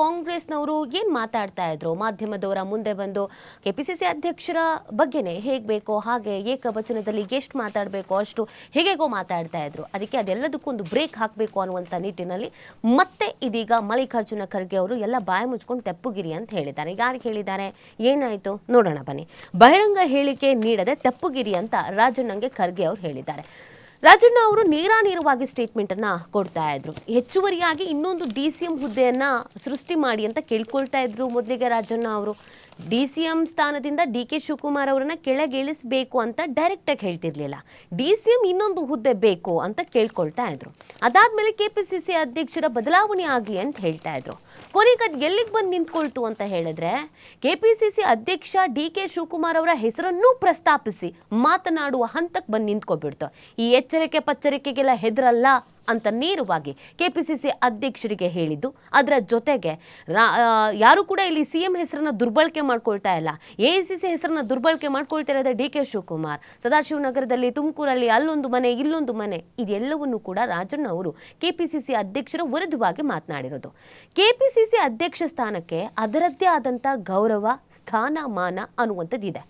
ಕಾಂಗ್ರೆಸ್ನವರು ಏನು ಮಾತಾಡ್ತಾ ಇದ್ರು? ಮಾಧ್ಯಮದವರ ಮುಂದೆ ಬಂದು ಕೆ ಪಿ ಸಿ ಸಿ ಅಧ್ಯಕ್ಷರ ಬಗ್ಗೆನೇ ಹೇಗೆ ಬೇಕೋ ಹಾಗೆ ಏಕವಚನದಲ್ಲಿ ಎಷ್ಟು ಮಾತಾಡಬೇಕು ಅಷ್ಟು ಹೇಗೆಗೋ ಮಾತಾಡ್ತಾ ಇದ್ರು. ಅದಕ್ಕೆ ಅದೆಲ್ಲದಕ್ಕೂ ಒಂದು ಬ್ರೇಕ್ ಹಾಕಬೇಕು ಅನ್ನುವಂಥ ನಿಟ್ಟಿನಲ್ಲಿ ಮತ್ತೆ ಇದೀಗ ಮಲ್ಲಿಕಾರ್ಜುನ ಖರ್ಗೆ ಅವರು ಎಲ್ಲ ಬಾಯಿ ಮುಚ್ಕೊಂಡು ತೆಪ್ಪುಗಿರಿ ಅಂತ ಹೇಳಿದ್ದಾರೆ. ಯಾರಿಗೆ ಹೇಳಿದ್ದಾರೆ? ಏನಾಯಿತು? ನೋಡೋಣ ಬನ್ನಿ. ಬಹಿರಂಗ ಹೇಳಿಕೆ ನೀಡದೆ ತೆಪ್ಪುಗಿರಿ ಅಂತ ರಾಜಣ್ಣಂಗೆ ಖರ್ಗೆ ಅವರು ಹೇಳಿದ್ದಾರೆ. ರಾಜಣ್ಣ ಅವರು ನೇರಾನೇರವಾಗಿ ಸ್ಟೇಟ್ಮೆಂಟ್ ಅನ್ನ ಕೊಡ್ತಾ ಇದ್ರು. ಹೆಚ್ಚುವರಿಯಾಗಿ ಇನ್ನೊಂದು ಡಿ ಸಿ ಎಂ ಹುದ್ದೆಯನ್ನ ಸೃಷ್ಟಿ ಮಾಡಿ ಅಂತ ಕೇಳ್ಕೊಳ್ತಾ ಇದ್ರು ಮೊದಲಿಗೆ ರಾಜಣ್ಣ ಅವರು. ಡಿ ಸಿ ಎಂ ಸ್ಥಾನದಿಂದ ಡಿ ಕೆ ಶಿವಕುಮಾರ್ ಅವರನ್ನ ಕೆಳಗಿಳಿಸಬೇಕು ಅಂತ ಡೈರೆಕ್ಟ್ ಆಗಿ ಹೇಳ್ತಿರ್ಲಿಲ್ಲ. ಡಿ ಸಿ ಎಂ ಇನ್ನೊಂದು ಹುದ್ದೆ ಬೇಕು ಅಂತ ಕೇಳ್ಕೊಳ್ತಾ ಇದ್ರು. ಅದಾದ್ಮೇಲೆ ಸಿ ಅಧ್ಯಕ್ಷರ ಬದಲಾವಣೆ ಆಗಲಿ ಅಂತ ಹೇಳ್ತಾ ಇದ್ರು. ಕೊನೆಗೆ ಅದು ಎಲ್ಲಿಗೆ ಬಂದು ನಿಂತ್ಕೊಳ್ತು ಅಂತ ಹೇಳಿದ್ರೆ, ಕೆ ಪಿ ಸಿ ಸಿ ಅಧ್ಯಕ್ಷ ಡಿ ಕೆ ಶಿವಕುಮಾರ್ ಅವರ ಹೆಸರನ್ನೂ ಪ್ರಸ್ತಾಪಿಸಿ ಮಾತನಾಡುವ ಹಂತಕ್ಕೆ ಬಂದು ನಿಂತ್ಕೊಬಿಡ್ತು. ಈ ಎಚ್ಚರಿಕೆ ಪಚ್ಚರಿಕೆಗೆಲ್ಲ ಹೆದರಲ್ಲ. ಅಂತ ನೇರವಾಗಿ ಕೆಪಿಸಿಸಿ ಅಧ್ಯಕ್ಷರಿಗೆ ಹೇಳಿದ್ದು. ಅದರ ಜೊತೆಗೆ ಯಾರು ಕೂಡ ಇಲ್ಲಿ ಸಿ ಎಂ ಹೆಸರನ್ನ ದುರ್ಬಳಕೆ ಮಾಡ್ಕೊಳ್ತಾ ಇಲ್ಲ. ಎ ಸಿ ಸಿ ಹೆಸರನ್ನ ದುರ್ಬಳಕೆ ಮಾಡ್ಕೊಳ್ತಿರೋದೇ ಡಿ ಕೆ ಶಿವಕುಮಾರ್. ಸದಾಶಿವನಗರದಲ್ಲಿ ತುಮಕೂರಲ್ಲಿ ಅಲ್ಲೊಂದು ಮನೆ, ಇಲ್ಲೊಂದು ಮನೆ, ಇದೆಲ್ಲವನ್ನು ಕೂಡ ರಾಜಣ್ಣ ಅವರು ಕೆಪಿಸಿಸಿ ಅಧ್ಯಕ್ಷರ ವಿರುದ್ಧವಾಗಿ ಮಾತನಾಡಿರೋದು. ಕೆಪಿಸಿಸಿ ಅಧ್ಯಕ್ಷ ಸ್ಥಾನಕ್ಕೆ ಅದರದ್ದೇ ಆದಂಥ ಗೌರವ, ಸ್ಥಾನಮಾನ ಅನ್ನುವಂಥದ್ದಿದೆ.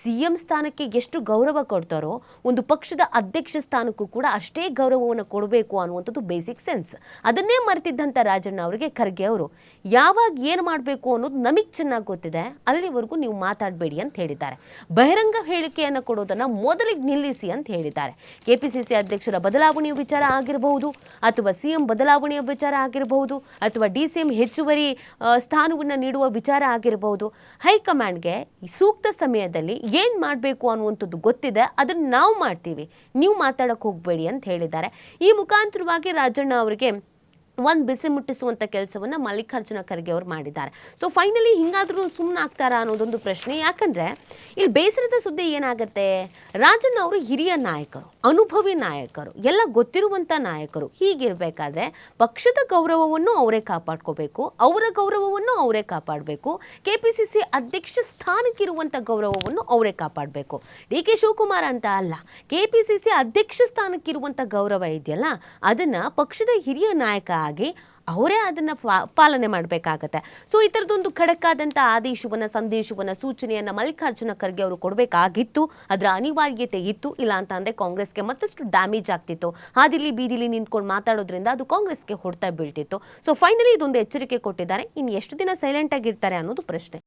ಸಿ ಎಂ ಸ್ಥಾನಕ್ಕೆ ಎಷ್ಟು ಗೌರವ ಕೊಡ್ತಾರೋ ಒಂದು ಪಕ್ಷದ ಅಧ್ಯಕ್ಷ ಸ್ಥಾನಕ್ಕೂ ಕೂಡ ಅಷ್ಟೇ ಗೌರವವನ್ನು ಕೊಡಬೇಕು ಅನ್ನುವಂಥದ್ದು ಬೇಸಿಕ್ ಸೆನ್ಸ್ ಅದನ್ನೇ ಮರೆತಿದ್ದಂಥ ರಾಜಣ್ಣ ಅವರಿಗೆ ಖರ್ಗೆ ಅವರು, ಯಾವಾಗ ಏನು ಮಾಡಬೇಕು ಅನ್ನೋದು ನಮಗೆ ಚೆನ್ನಾಗಿ ಗೊತ್ತಿದೆ, ಅಲ್ಲಿವರೆಗೂ ನೀವು ಮಾತಾಡಬೇಡಿ ಅಂತ ಹೇಳಿದ್ದಾರೆ. ಬಹಿರಂಗ ಹೇಳಿಕೆಯನ್ನು ಕೊಡೋದನ್ನು ಮೊದಲಿಗೆ ನಿಲ್ಲಿಸಿ ಅಂತ ಹೇಳಿದ್ದಾರೆ. ಕೆಪಿಸಿಸಿ ಅಧ್ಯಕ್ಷರ ಬದಲಾವಣೆಯ ವಿಚಾರ ಆಗಿರಬಹುದು, ಅಥವಾ ಸಿ ಎಂ ಬದಲಾವಣೆಯ ವಿಚಾರ ಆಗಿರಬಹುದು, ಅಥವಾ ಡಿ ಸಿ ಹೆಚ್ಚುವರಿ ಸ್ಥಾನವನ್ನು ನೀಡುವ ವಿಚಾರ ಆಗಿರಬಹುದು. ಹೈಕಮಾಂಡ್ಗೆ ಸೂಕ್ತ ಸಮಯದಲ್ಲಿ ಏನು ಮಾಡಬೇಕು ಅನ್ನುವಂಥದ್ದು ಗೊತ್ತಿದೆ, ಅದನ್ನು ನಾವು ಮಾಡ್ತೀವಿ. ನೀವು ಮಾತಾಡಕ್ಕೆ ಹೋಗಬೇಡಿ ಅಂತ ಹೇಳಿದ್ದಾರೆ. ಈ ಮುಖಾಂತರವಾಗಿ ರಾಜಣ್ಣ ಅವರಿಗೆ ಒಂದು ಬಿಸಿ ಮುಟ್ಟಿಸುವಂಥ ಕೆಲಸವನ್ನು ಮಲ್ಲಿಕಾರ್ಜುನ ಖರ್ಗೆ ಅವರು ಮಾಡಿದ್ದಾರೆ. ಸೊ ಫೈನಲಿ ಹಿಂಗಾದರೂ ಸುಮ್ಮನೆ ಆಗ್ತಾರಾ ಅನ್ನೋದೊಂದು ಪ್ರಶ್ನೆ. ಯಾಕಂದರೆ, ಇಲ್ಲಿ ಬೇಸರದ ಸುದ್ದಿ ಏನಾಗುತ್ತೆ? ರಾಜಣ್ಣ ಅವರು ಹಿರಿಯ ನಾಯಕರು, ಅನುಭವಿ ನಾಯಕರು, ಎಲ್ಲ ಗೊತ್ತಿರುವಂಥ ನಾಯಕರು ಹೀಗಿರಬೇಕಾದ್ರೆ ಪಕ್ಷದ ಗೌರವವನ್ನು ಅವರೇ ಕಾಪಾಡ್ಕೋಬೇಕು, ಅವರ ಗೌರವವನ್ನು ಅವರೇ ಕಾಪಾಡಬೇಕು ಕೆ ಪಿ ಸಿ ಸಿ ಅಧ್ಯಕ್ಷ ಸ್ಥಾನಕ್ಕಿರುವಂಥ ಗೌರವವನ್ನು ಅವರೇ ಕಾಪಾಡಬೇಕು. ಡಿ ಕೆ ಶಿವಕುಮಾರ್ ಅಂತ ಅಲ್ಲ ಕೆ ಪಿ ಸಿ ಸಿ ಅಧ್ಯಕ್ಷ ಸ್ಥಾನಕ್ಕಿರುವಂಥ ಗೌರವ ಇದೆಯಲ್ಲ, ಅದನ್ನು ಪಕ್ಷದ ಹಿರಿಯ ನಾಯಕ ಆಗಿ ಅವರೇ ಅದನ್ನು ಪಾಲನೆ ಮಾಡಬೇಕಾಗತ್ತೆ. ಸೊ ಈ ಥರದೊಂದು ಖಡಕ್ಕಾದಂಥ ಆದೇಶವನ್ನು, ಸಂದೇಶವನ್ನು, ಸೂಚನೆಯನ್ನು ಮಲ್ಲಿಕಾರ್ಜುನ ಖರ್ಗೆ ಅವರು ಕೊಡಬೇಕಾಗಿತ್ತು. ಅದರ ಅನಿವಾರ್ಯತೆ ಇತ್ತು. ಇಲ್ಲ ಅಂತ ಅಂದರೆ ಕಾಂಗ್ರೆಸ್ಗೆ ಮತ್ತಷ್ಟು ಡ್ಯಾಮೇಜ್ ಆಗ್ತಿತ್ತು. ಹಾದಿಲಿ ಬೀದಿಲಿ ನಿಂತ್ಕೊಂಡು ಮಾತಾಡೋದ್ರಿಂದ ಅದು ಕಾಂಗ್ರೆಸ್ಗೆ ಹೊಡ್ತಾ ಬೀಳ್ತಿತ್ತು. ಸೊ ಫೈನಲಿ ಇದೊಂದು ಎಚ್ಚರಿಕೆ ಕೊಟ್ಟಿದ್ದಾರೆ. ಇನ್ನು ಎಷ್ಟು ದಿನ ಸೈಲೆಂಟ್ ಆಗಿರ್ತಾರೆ ಅನ್ನೋದು ಪ್ರಶ್ನೆ.